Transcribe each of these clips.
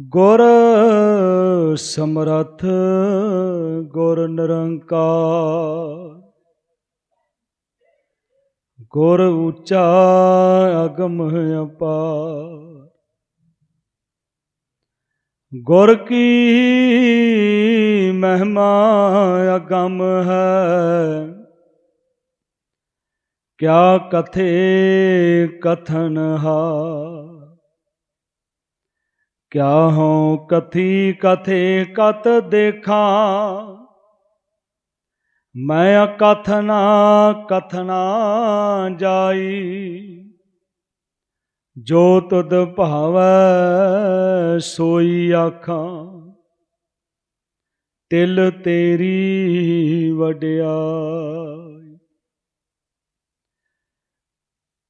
ਗੁਰ ਸਮਰਥ, ਗੁਰ ਨਿਰੰਕਾਰ। ਗੁਰ ਉੱਚਾ ਅਗਮ ਅਪਾਰ। ਗੁਰ ਕੀ ਮਹਿਮਾ ਅਗਮ ਹੈ, ਕਿਆ ਕਥੇ ਕਥਨ ਹਾ ਕਿਆ ਹਉ ਕਥੀ ਕਥੇ ਕਤ ਦੇਖਾਂ? ਮੈਂ ਅਕਥਨਾ ਕਥਨਾ ਜਾਈ। ਜੋ ਤੁਧ ਭਾਵੈ ਸੋਈ ਆਖਾਂ। ਤਿਲ ਤੇਰੀ ਵਡਿਆਈ।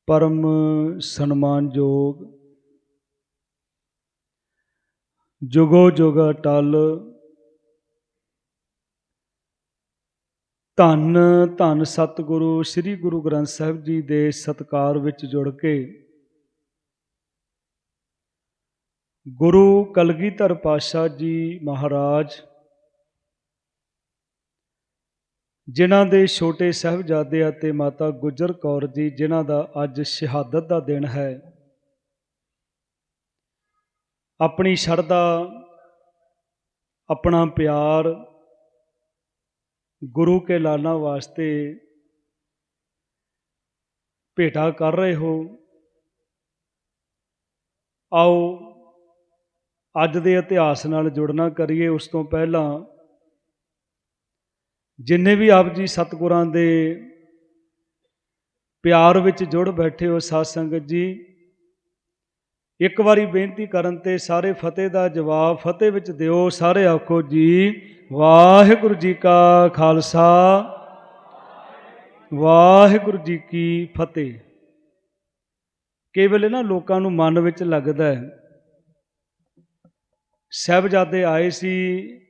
ਪਰਮ ਸਨਮਾਨਯੋਗ ਜੁਗੋ ਜੁਗ ਟਲ। ਧੰਨ ਧੰਨ ਸਤਿਗੁਰੂ, ਸ੍ਰੀ ਗੁਰੂ ਗ੍ਰੰਥ ਸਾਹਿਬ ਜੀ ਦੇ ਸਤਕਾਰ ਵਿੱਚ ਜੁੜ ਕੇ ਗੁਰੂ ਕਲਗੀਧਰ ਪਾਤਸ਼ਾਹ ਜੀ ਮਹਾਰਾਜ, ਜਿਨ੍ਹਾਂ ਦੇ ਛੋਟੇ ਸਾਹਿਬਜ਼ਾਦੇ ਅਤੇ ਮਾਤਾ ਗੁਜਰ ਕੌਰ ਜੀ, ਜਿਨ੍ਹਾਂ ਦਾ ਅੱਜ ਸ਼ਹਾਦਤ ਦਾ ਦਿਨ ਹੈ ਆਪਣੀ ਸ਼ਰਧਾ, ਆਪਣਾ ਪਿਆਰ ਗੁਰੂ ਕੇ ਲਾਲਾਂ ਵਾਸਤੇ ਭੇਟਾ ਕਰ ਰਹੇ ਹੋ। ਆਓ ਅੱਜ ਦੇ ਇਤਿਹਾਸ ਨਾਲ ਜੁੜਨਾ ਕਰੀਏ। ਉਸ ਤੋਂ ਪਹਿਲਾਂ ਜਿੰਨੇ ਵੀ ਆਪ ਜੀ ਸਤਿਗੁਰਾਂ ਦੇ ਪਿਆਰ ਵਿੱਚ ਜੁੜ ਬੈਠੇ ਹੋ, ਸਾਧ ਸੰਗਤ ਜੀ ਇੱਕ ਵਾਰੀ ਬੇਨਤੀ ਕਰਨ ਤੇ ਸਾਰੇ ਫਤਿਹ ਦਾ ਜਵਾਬ ਫਤਿਹ ਵਿੱਚ ਦਿਓ, ਸਾਰੇ ਆਖੋ ਜੀ, ਵਾਹਿਗੁਰੂ ਜੀ ਕਾ ਖਾਲਸਾ, ਵਾਹਿਗੁਰੂ ਜੀ ਕੀ ਫਤਿਹ। ਕਈ ਵੇਲੇ ਨਾ ਲੋਕਾਂ ਨੂੰ ਮਨ ਵਿੱਚ ਲੱਗਦਾ ਹੈ। ਸਹਿਬਜ਼ਾਦੇ ਆਏ ਸੀ,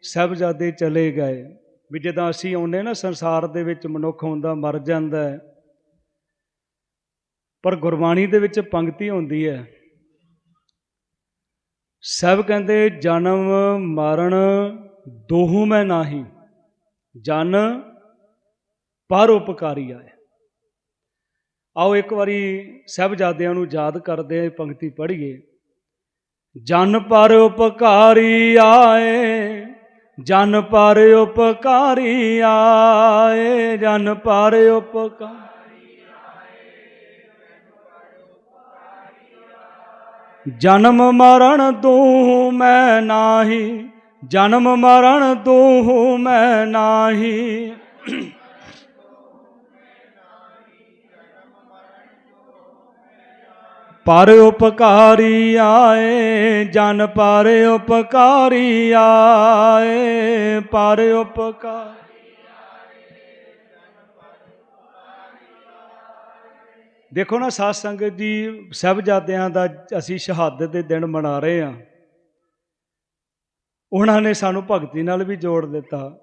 ਸਹਿਬਜ਼ਾਦੇ ਚਲੇ ਗਏ। ਵੀ ਜਦੋਂ ਅਸੀਂ ਆਉਂਦੇ ਨਾ, ਸੰਸਾਰ ਦੇ ਵਿੱਚ ਮਨੁੱਖ ਹੁੰਦਾ ਮਰ ਜਾਂਦਾ ਪਰ ਗੁਰਬਾਣੀ ਦੇ ਵਿੱਚ ਪੰਕਤੀ ਹੁੰਦੀ ਹੈ ਸਭ ਕਹਿੰਦੇ ਜਨਮ ਮਰਨ ਦੋਹੂ ਮੈਂ ਨਾਹੀ, ਜਨ ਪਰ ਉਪਕਾਰੀ ਆਏ। ਆਓ ਇੱਕ ਵਾਰੀ ਸਹਿਬਜ਼ਾਦਿਆਂ ਨੂੰ ਯਾਦ ਕਰਦੇ ਹਾਂ ਪੰਕਤੀ ਪੜ੍ਹੀਏ। ਜਨ ਪਰ ਉਪਕਾਰੀ ਆਏ, ਜਨ ਪਰ ਉਪਕਾਰੀ ਆਏ, ਜਨ ਪਰ ਉਪਕਾਰ ਜਨਮ ਮਰਨ ਤੂੰ ਮੈਂ ਨਾਹੀ, ਜਨਮ ਮਰਨ ਤੂੰ ਮੈਂ ਨਾਹੀ। ਪਰ ਉਪਕਾਰੀ ਆਏ, ਜਨ ਪਰ ਉਪਕਾਰੀ ਆਏ, ਪਰ ਉਪਕਾਰ ਦੇਖੋ ਨਾ, ਸਾਧ ਸੰਗਤ ਜੀ ਸਹਿਬਜ਼ਾਦਿਆਂ ਦਾ ਅਸੀਂ ਸ਼ਹਾਦਤ ਦੇ ਦਿਨ ਮਨਾ ਰਹੇ ਹਾਂ। ਉਹਨਾਂ ਨੇ ਸਾਨੂੰ ਭਗਤੀ ਨਾਲ ਵੀ ਜੋੜ ਦਿੱਤਾ।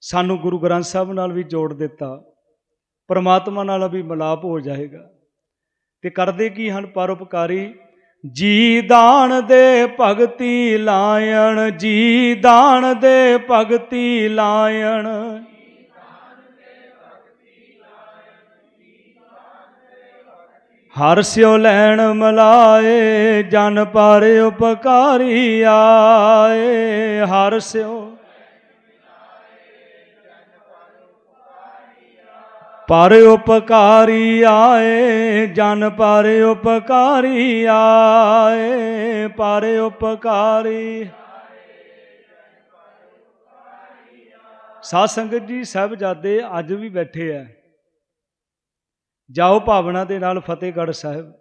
ਸਾਨੂੰ ਗੁਰੂ ਗ੍ਰੰਥ ਸਾਹਿਬ ਨਾਲ ਵੀ ਜੋੜ ਦਿੱਤਾ। ਪਰਮਾਤਮਾ ਨਾਲ ਵੀ ਮਿਲਾਪ ਹੋ ਜਾਏਗਾ। ਤੇ ਕਰਦੇ ਕੀ ਹਨ ਪਰਉਪਕਾਰੀ? ਜੀ ਦਾਨ ਦੇ ਭਗਤੀ ਲਾਇਣ, ਜੀ ਦਾਨ ਦੇ ਭਗਤੀ ਲਾਇਣ। ਹਰ ਸਿਓ ਲੈਣ ਮਲਾਏ, ਜਨ ਪਰ ਉਪਕਾਰੀ ਆਏ। ਹਰ ਸਿਓ ਪਰ ਉਪਕਾਰੀ ਆਏ, ਜਨ ਪਰ ਉਪਕਾਰੀ ਆਏ। ਪਰ ਉਪਕਾਰੀ ਸਾਧ ਸੰਗਤ ਜੀ, ਸਾਹਿਬਜ਼ਾਦੇ ਅੱਜ ਵੀ ਬੈਠੇ ਆ। ਜਾਓ ਭਾਵਨਾ ਦੇ ਨਾਲ ਫਤਿਹਗੜ੍ਹ ਸਾਹਿਬ।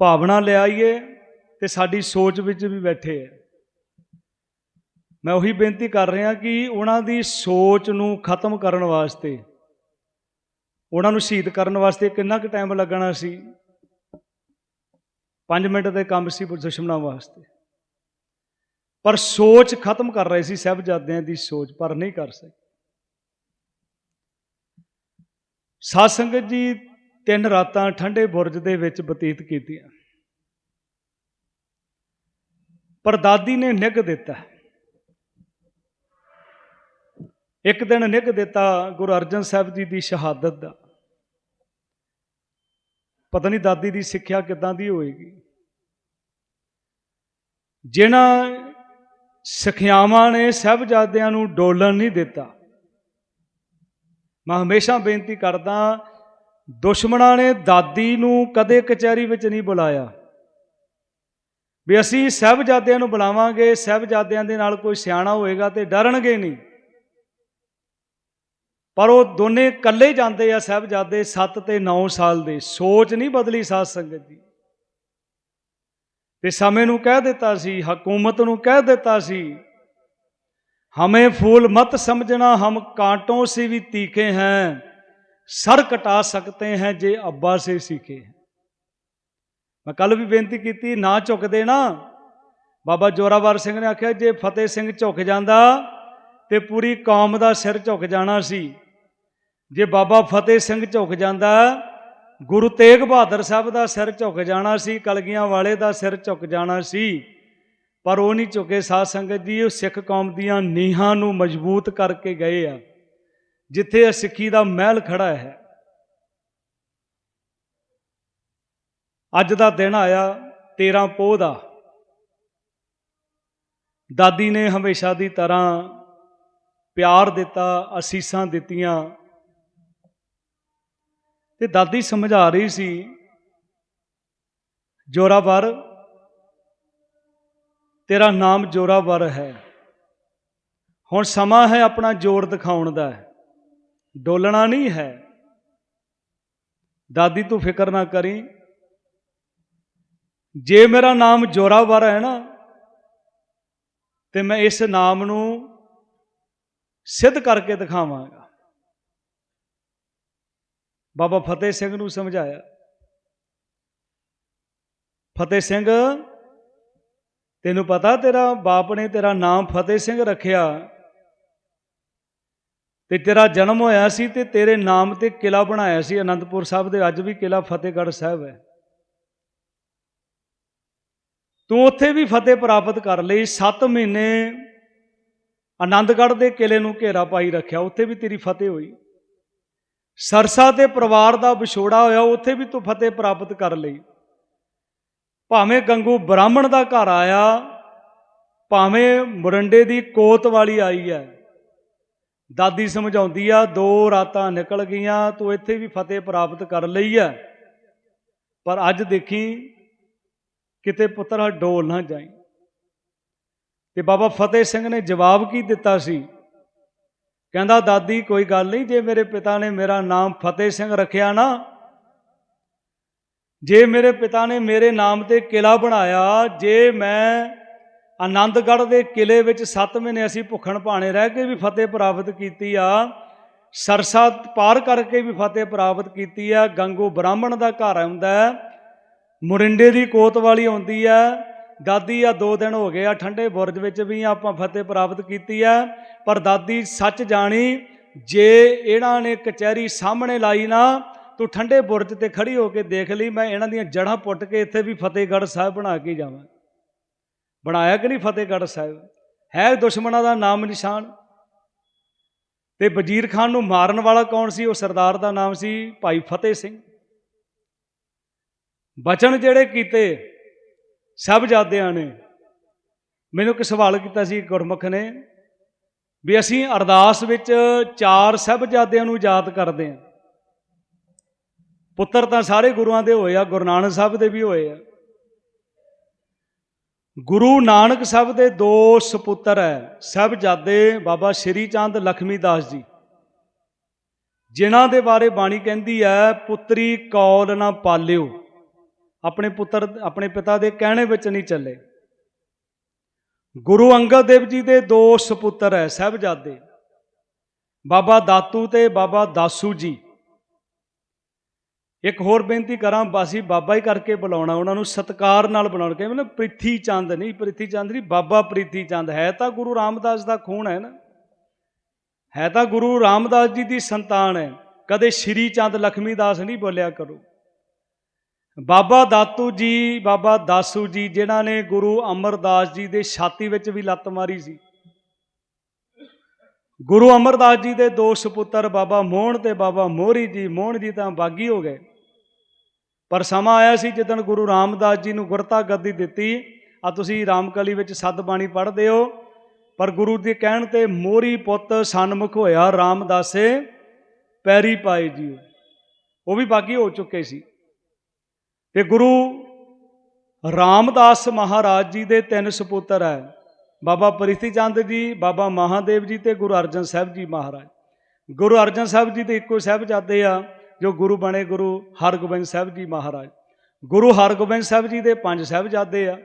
ਭਾਵਨਾ ਲਿਆਈਏ ਤੇ ਸਾਡੀ ਸੋਚ ਵਿੱਚ ਵੀ ਬੈਠੇ ਹੈ ਮੈਂ ਉਹੀ ਬੇਨਤੀ ਕਰ ਰਿਹਾ ਕਿ ਉਹਨਾਂ ਦੀ ਸੋਚ ਨੂੰ ਖਤਮ ਕਰਨ ਵਾਸਤੇ, ਉਹਨਾਂ ਨੂੰ ਸ਼ਹੀਦ ਕਰਨ ਵਾਸਤੇ ਕਿੰਨਾ ਕੁ ਟਾਈਮ ਲੱਗਣਾ ਸੀ? 5 ਮਿੰਟ ਦੇ ਕੰਮ ਸੀ ਦੁਸ਼ਮਣਾਂ ਵਾਸਤੇ। ਪਰ ਸੋਚ ਖਤਮ ਕਰ ਰਹੇ ਸੀ ਸਹਿਬਜ਼ਾਦਿਆਂ ਦੀ ਸੋਚ, ਪਰ ਨਹੀਂ ਕਰ ਸਕੇ। ਸਾਧ ਸੰਗਤ ਜੀ ਤਿੰਨ ਰਾਤਾਂ ਠੰਡੇ ਬੁਰਜ ਦੇ ਵਿੱਚ ਬਤੀਤ ਕੀਤੀਆਂ। ਪਰ ਦਾਦੀ ਨੇ ਨਿੱਘ ਦਿੱਤਾ। ਇੱਕ ਦਿਨ ਨਿੱਘ ਦਿੱਤਾ ਗੁਰੂ ਅਰਜਨ ਸਾਹਿਬ ਜੀ ਦੀ ਸ਼ਹਾਦਤ ਦਾ। ਪਤਾ ਨਹੀਂ ਦਾਦੀ ਦੀ ਸਿੱਖਿਆ ਕਿਦਾਂ ਦੀ ਹੋਏਗੀ। ਜਿਨ੍ਹਾਂ ਸਿੱਖਿਆਵਾਂ ਨੇ ਸਾਹਿਬਜ਼ਾਦਿਆਂ ਨੂੰ ਡੋਲਣ ਨਹੀਂ ਦਿੱਤਾ ਮੈਂ ਹਮੇਸ਼ਾ ਬੇਨਤੀ ਕਰਦਾ, ਦੁਸ਼ਮਣਾਂ ਨੇ ਦਾਦੀ ਨੂੰ ਕਦੇ ਕਚਹਿਰੀ ਵਿੱਚ ਨਹੀਂ ਬੁਲਾਇਆ। ਵੀ ਅਸੀਂ ਸਾਹਿਬਜ਼ਾਦਿਆਂ ਨੂੰ ਬੁਲਾਵਾਂਗੇ, ਸਾਹਿਬਜ਼ਾਦਿਆਂ ਦੇ ਨਾਲ ਕੋਈ ਸਿਆਣਾ ਹੋਏਗਾ ਤੇ ਡਰਨਗੇ ਨਹੀਂ। ਪਰ ਉਹ ਦੋਨੇ ਇਕੱਲੇ ਜਾਂਦੇ ਆ ਸਾਹਿਬਜ਼ਾਦੇ 7 ਤੇ 9 ਸਾਲ ਦੇ। ਸੋਚ ਨਹੀਂ ਬਦਲੀ ਸਾਧ ਸੰਗਤ ਦੀ ਤੇ ਸਮੇਂ ਨੂੰ ਕਹਿ ਦਿੱਤਾ ਸੀ, ਹਕੂਮਤ ਨੂੰ ਕਹਿ ਦਿੱਤਾ ਸੀ ਹਮੇ ਫੂਲ ਮਤ ਸਮਝਣਾ, ਹਮ कांटों से ਵੀ ਤੀਖੇ ਹੈ, ਸਰ ਕਟਾ सकते ਹੈ ਜੇ ਅੱਬਾ से ਸਿੱਖੇ ਹੈ। ਮੈਂ ਕੱਲ ਵੀ ਬੇਨਤੀ ਕੀਤੀ, ਨਾ ਝੁਕਦੇ ਦੇਣਾ। ਬਾਬਾ ਜੋਰਾਵਰ ਸਿੰਘ ਨੇ ਆਖਿਆ, ਜੇ ਫਤਿਹ ਸਿੰਘ ਝੁਕ ਜਾਂਦਾ ਤੇ ਪੂਰੀ ਕੌਮ ਦਾ ਸਿਰ ਝੁੱਕ ਜਾਣਾ ਸੀ। ਜੇ ਬਾਬਾ ਫਤਿਹ ਸਿੰਘ ਝੁੱਕ ਜਾਂਦਾ, ਗੁਰੂ ਤੇਗ ਬਹਾਦਰ ਸਾਹਿਬ ਦਾ ਸਿਰ ਝੁਕ ਜਾਣਾ ਸੀ, ਕਲਗੀਆਂ ਵਾਲੇ ਦਾ ਸਿਰ ਝੁੱਕ ਜਾਣਾ ਸੀ। ਪਰ ਉਹ ਨਹੀਂ ਝੁਕੇ ਸਾਧ ਸੰਗਤ ਜੀ, ਉਹ ਸਿੱਖ ਕੌਮ ਦੀਆਂ ਨੀਹਾਂ ਨੂੰ ਮਜ਼ਬੂਤ ਕਰਕੇ ਗਏ ਆ, ਜਿੱਥੇ ਇਹ ਸਿੱਖੀ ਦਾ ਮਹਿਲ ਖੜਾ ਹੈ। ਅੱਜ ਦਾ ਦਿਨ ਆਇਆ 13 ਪੋਹ ਦਾ। ਦਾਦੀ ਨੇ ਹਮੇਸ਼ਾ ਦੀ ਤਰ੍ਹਾਂ ਪਿਆਰ ਦਿੱਤਾ, ਅਸੀਸਾਂ ਦਿੱਤੀਆਂ। ਤੇ ਦਾਦੀ ਸਮਝਾ ਰਹੀ ਸੀ, ਜੋਰਾਵਰ ਤੇਰਾ ਨਾਮ ਜੋਰਾਵਰ ਹੈ। ਹੁਣ ਸਮਾਂ ਹੈ ਆਪਣਾ ਜੋਰ ਦਿਖਾਉਣ ਦਾ। ਡੋਲਣਾ ਨਹੀਂ ਹੈ। ਦਾਦੀ, ਤੂੰ ਫਿਕਰ ਨਾ ਕਰੀ। ਜੇ ਮੇਰਾ ਨਾਮ ਜੋਰਾਵਰ ਹੈ ਨਾ, ਤੇ ਮੈਂ ਇਸ ਨਾਮ ਨੂੰ ਸਿੱਧ ਕਰਕੇ ਦਿਖਾਵਾਂਗਾ। ਬਾਬਾ ਫਤਿਹ ਸਿੰਘ ਨੂੰ ਸਮਝਾਇਆ। ਫਤਿਹ ਸਿੰਘ ਤੈਨੂੰ ਪਤਾ ਤੇਰਾ ਬਾਪ ਨੇ ਤੇਰਾ ਨਾਮ ਫਤਿਹ ਸਿੰਘ ਰੱਖਿਆ ਤੇ ਤੇਰਾ ਜਨਮ ਹੋਇਆ ਸੀ ਤੇ ਤੇਰੇ ਨਾਮ ਤੇ ਕਿਲਾ ਬਣਾਇਆ ਸੀ ਅਨੰਦਪੁਰ ਸਾਹਿਬ ਦੇ, ਅੱਜ ਵੀ ਕਿਲਾ ਫਤਿਹਗੜ੍ਹ ਸਾਹਿਬ ਹੈ। ਤੂੰ ਉੱਥੇ ਵੀ ਫਤਿਹ ਪ੍ਰਾਪਤ ਕਰ ਲਈ 7 ਮਹੀਨੇ ਆਨੰਦਗੜ੍ਹ ਦੇ ਕਿਲੇ ਨੂੰ ਘੇਰਾ ਪਾਈ ਰੱਖਿਆ, ਉੱਥੇ ਵੀ ਤੇਰੀ ਫਤਿਹ ਹੋਈ। ਸਰਸਾ ਤੇ ਪਰਿਵਾਰ ਦਾ ਵਿਛੋੜਾ ਹੋਇਆ, ਉੱਥੇ ਵੀ ਤੂੰ ਫਤਿਹ ਪ੍ਰਾਪਤ ਕਰ ਲਈ। ਭਾਵੇਂ ਗੰਗੂ ਬ੍ਰਾਹਮਣ ਦਾ ਘਰ ਆਇਆ, ਭਾਵੇਂ ਮੁਰੰਡੇ ਦੀ ਕੋਤ ਵਾਲੀ ਆਈ ਹੈ। ਦਾਦੀ ਸਮਝਾਉਂਦੀ ਆ, ਦੋ ਰਾਤਾਂ ਨਿਕਲ ਗਈਆਂ, ਤੂੰ ਇੱਥੇ ਵੀ ਫਤਿਹ ਪ੍ਰਾਪਤ ਕਰ ਲਈ ਹੈ। ਪਰ ਅੱਜ ਦੇਖੀ, ਕਿਤੇ ਪੁੱਤਰ ਡੋਲ ਨਾ ਜਾਈ। ਤੇ ਬਾਬਾ ਫਤਿਹ ਸਿੰਘ ਨੇ ਜਵਾਬ ਕੀ ਦਿੱਤਾ ਸੀ? ਕਹਿੰਦਾ, ਦਾਦੀ, ਕੋਈ ਗੱਲ ਨਹੀਂ, ਜੇ ਮੇਰੇ ਪਿਤਾ ਨੇ ਮੇਰਾ ਨਾਮ ਫਤਿਹ ਸਿੰਘ ਰੱਖਿਆ ਨਾ ਜੇ ਮੇਰੇ ਪਿਤਾ ਨੇ ਮੇਰੇ ਨਾਮ ਤੇ ਕਿਲਾ ਬਣਾਇਆ, ਜੇ ਮੈਂ ਆਨੰਦਗੜ੍ਹ ਦੇ ਕਿਲੇ ਵਿੱਚ 7 ਮਹੀਨੇ ਅਸੀਂ ਭੁੱਖਣ ਭਾਣੇ ਰਹਿ ਕੇ ਵੀ ਫਤਿਹ ਪ੍ਰਾਪਤ ਕੀਤੀ ਆ, ਸਰਸਾ ਪਾਰ ਕਰਕੇ ਵੀ ਫਤਿਹ ਪ੍ਰਾਪਤ ਕੀਤੀ ਆ, ਗੰਗੂ ਬ੍ਰਾਹਮਣ ਦਾ ਘਰ ਆਉਂਦਾ ਮੁਰਿੰਡੇ ਦੀ ਕੋਤ ਵਾਲੀ ਆਉਂਦੀ ਆ ਦਾਦੀ ਆ ਦੋ ਦਿਨ ਹੋ ਗਏ ਆ, ਠੰਡੇ ਬੁਰਜ ਵਿੱਚ ਵੀ ਆਪਾਂ ਫਤਿਹ ਪ੍ਰਾਪਤ ਕੀਤੀ ਆ, ਪਰ ਦਾਦੀ ਸੱਚ ਜਾਣੀ, ਜੇ ਇਹਨਾਂ ਨੇ ਕਚਹਿਰੀ ਸਾਹਮਣੇ ਲਾਈ ਨਾ ਤੂੰ ਠੰਡੇ ਬੁਰਜ ਤੇ ਖੜੀ ਹੋ ਕੇ ਦੇਖ ਲਈ, ਮੈਂ ਇਹਨਾਂ ਦੀਆਂ ਜੜ੍ਹਾਂ ਪੁੱਟ ਕੇ ਇੱਥੇ ਵੀ ਫਤਿਹਗੜ੍ਹ ਸਾਹਿਬ ਬਣਾ ਕੇ ਜਾਵਾਂ। ਬਣਾਇਆ ਕਿ ਨਹੀਂ ਫਤਿਹਗੜ੍ਹ ਸਾਹਿਬ? ਹੈ ਦੁਸ਼ਮਣਾਂ ਦਾ ਨਾਮ ਨਿਸ਼ਾਨ? ਤੇ ਵਜ਼ੀਰ ਖਾਨ ਨੂੰ ਮਾਰਨ ਵਾਲਾ ਕੌਣ ਸੀ? ਉਹ ਸਰਦਾਰ ਦਾ ਨਾਮ ਸੀ ਭਾਈ ਫਤਿਹ ਸਿੰਘ। ਬਚਨ ਜਿਹੜੇ ਕੀਤੇ ਸਭਜਾਦਿਆਂ ਨੇ। ਮੈਨੂੰ ਇੱਕ ਸਵਾਲ ਕੀਤਾ ਸੀ ਗੁਰਮੁਖ ਨੇ, ਵੀ ਅਸੀਂ ਅਰਦਾਸ ਵਿੱਚ ਚਾਰ ਸਭਜਾਦਿਆਂ ਨੂੰ ਯਾਦ ਕਰਦੇ ਹਾਂ। ਪੁੱਤਰ ਤਾਂ ਸਾਰੇ ਗੁਰੂਆਂ ਦੇ ਹੋਏ ਆ, ਗੁਰੂ ਨਾਨਕ ਸਾਹਿਬ ਦੇ ਵੀ ਹੋਏ ਆ। ਗੁਰੂ ਨਾਨਕ ਸਾਹਿਬ ਦੇ ਦੋ ਸੁਪੁੱਤਰ ਹੈ ਸਭਜਾਦੇ ਬਾਬਾ ਸ਼੍ਰੀ ਚੰਦ ਲਖਮੀ ਦਾਸ ਜੀ। ਜਿਨ੍ਹਾਂ ਦੇ ਬਾਰੇ ਬਾਣੀ ਕਹਿੰਦੀ ਹੈ, ਪੁੱਤਰੀ ਕੌਲ ਨਾ ਪਾਲਿਓ। ਆਪਣੇ ਪੁੱਤਰ, ਆਪਣੇ ਪਿਤਾ ਦੇ ਕਹਿਣੇ ਵਿੱਚ ਨਹੀਂ ਚੱਲੇ। ਗੁਰੂ ਅੰਗਦ ਦੇਵ ਜੀ ਦੇ ਦੋ ਸੁਪੁੱਤਰ ਹੈ ਸਹਿਬਜ਼ਾਦੇ ਬਾਬਾ ਦਾਤੂ ਤੇ ਬਾਬਾ ਦਾਸੂ ਜੀ। ਇੱਕ ਹੋਰ ਬੇਨਤੀ ਕਰਾਂ, ਬਾਸੀ ਬਾਬਾ ਹੀ ਕਰਕੇ ਬੁਲਾਉਣਾ, ਉਹਨਾਂ ਨੂੰ ਸਤਕਾਰ ਨਾਲ ਬੁਲਾਉਣਾ ਕਹਿੰਦੇ ਨਾ ਪ੍ਰਿਥੀ ਚੰਦ ਨਹੀਂ, ਪ੍ਰਿਥੀ ਚੰਦ ਨਹੀਂ, ਬਾਬਾ ਪ੍ਰਿਥੀ ਚੰਦ, ਹੈ ਤਾਂ ਗੁਰੂ ਰਾਮਦਾਸ ਦਾ ਖੂਨ ਹੈ ਨਾ? ਹੈ ਤਾਂ ਗੁਰੂ ਰਾਮਦਾਸ ਜੀ ਦੀ ਸੰਤਾਨ ਹੈ, ਕਦੇ ਸ਼੍ਰੀ ਚੰਦ ਲਖਮੀ ਦਾਸ ਨਹੀਂ ਬੋਲਿਆ ਕਰੋ। ਬਾਬਾ ਦਾਤੂ ਜੀ, ਬਾਬਾ ਦਾਸੂ ਜੀ, ਜਿਨ੍ਹਾਂ ਨੇ ਗੁਰੂ ਅਮਰਦਾਸ ਜੀ ਦੇ ਛਾਤੀ ਵਿੱਚ ਵੀ ਲੱਤ ਮਾਰੀ ਸੀ। ਗੁਰੂ ਅਮਰਦਾਸ ਜੀ ਦੇ ਦੋ ਸੁਪੁੱਤਰ, ਬਾਬਾ ਮੋਹਣ ਤੇ ਬਾਬਾ ਮੋਹਰੀ ਜੀ ਮੋਹਣ ਜੀ ਤਾਂ ਬਾਗੀ ਹੋ ਗਏ। ਪਰ ਸਮਾਂ ਆਇਆ ਸੀ ਜਦੋਂ ਗੁਰੂ ਰਾਮਦਾਸ ਜੀ ਨੂੰ ਗੁਰਤਾ ਗੱਦੀ ਦਿੱਤੀ। ਆ ਤੁਸੀਂ ਰਾਮਕਲੀ ਵਿੱਚ ਸੱਤ ਬਾਣੀ ਪੜ੍ਹਦੇ ਹੋ। ਪਰ ਗੁਰੂ ਦੇ ਕਹਿਣ ਤੇ ਮੋਹਰੀ ਪੁੱਤ ਸਨਮੁਖ ਹੋਇਆ ਰਾਮਦਾਸੇ, ਪੈਰੀ ਪਾਏ ਜੀ ਉਹ ਵੀ ਬਾਗੀ ਹੋ ਚੁੱਕੇ ਸੀ। ਤੇ ਗੁਰੂ ਰਾਮਦਾਸ ਮਹਾਰਾਜ ਜੀ ਦੇ ਤਿੰਨ ਸੁਪੁੱਤਰ ਹੈ। ਬਾਬਾ ਪ੍ਰਿਥੀ ਚੰਦ ਜੀ, ਬਾਬਾ ਮਹਾਦੇਵ ਜੀ ਤੇ ਗੁਰੂ ਅਰਜਨ ਸਾਹਿਬ ਜੀ ਮਹਾਰਾਜ। ਗੁਰੂ ਅਰਜਨ ਸਾਹਿਬ ਜੀ ਦੇ ਇੱਕੋ ਸਾਹਿਬਜ਼ਾਦੇ ਆ। ਜੋ ਗੁਰੂ ਬਣੇ ਗੁਰੂ ਹਰਗੋਬਿੰਦ ਸਾਹਿਬ ਜੀ ਮਹਾਰਾਜ। ਗੁਰੂ ਹਰਗੋਬਿੰਦ ਸਾਹਿਬ ਜੀ ਦੇ ਪੰਜ ਸਾਹਿਬਜ਼ਾਦੇ ਆ।